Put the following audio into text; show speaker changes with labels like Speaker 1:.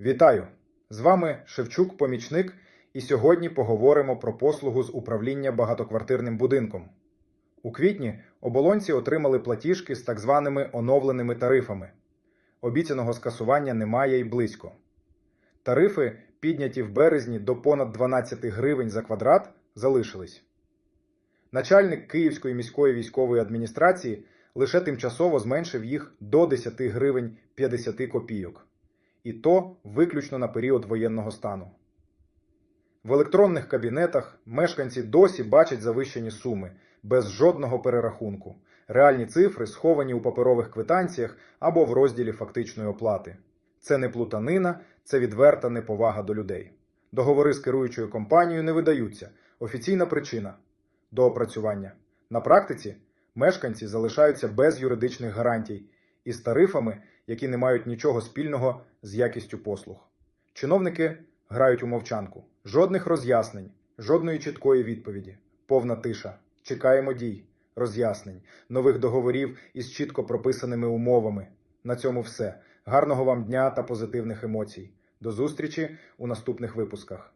Speaker 1: Вітаю! З вами Шевчук Помічник, і сьогодні поговоримо про послугу з управління багатоквартирним будинком. У квітні оболонці отримали платіжки з так званими оновленими тарифами. Обіцяного скасування немає й близько. Тарифи, підняті в березні до понад 12 гривень за квадрат, залишились. Начальник Київської міської військової адміністрації лише тимчасово зменшив їх до 10 гривень 50 копійок. І то виключно на період воєнного стану. В електронних кабінетах мешканці досі бачать завищені суми без жодного перерахунку. Реальні цифри сховані у паперових квитанціях або в розділі фактичної оплати. Це не плутанина, це відверта неповага до людей. Договори з керуючою компанією не видаються. Офіційна причина доопрацювання. На практиці мешканці залишаються без юридичних гарантій і з тарифами, які не мають нічого спільного з якістю послуг. Чиновники грають у мовчанку. Жодних роз'яснень, жодної чіткої відповіді. Повна тиша. Чекаємо дій, роз'яснень, нових договорів із чітко прописаними умовами. На цьому все. Гарного вам дня та позитивних емоцій. До зустрічі у наступних випусках.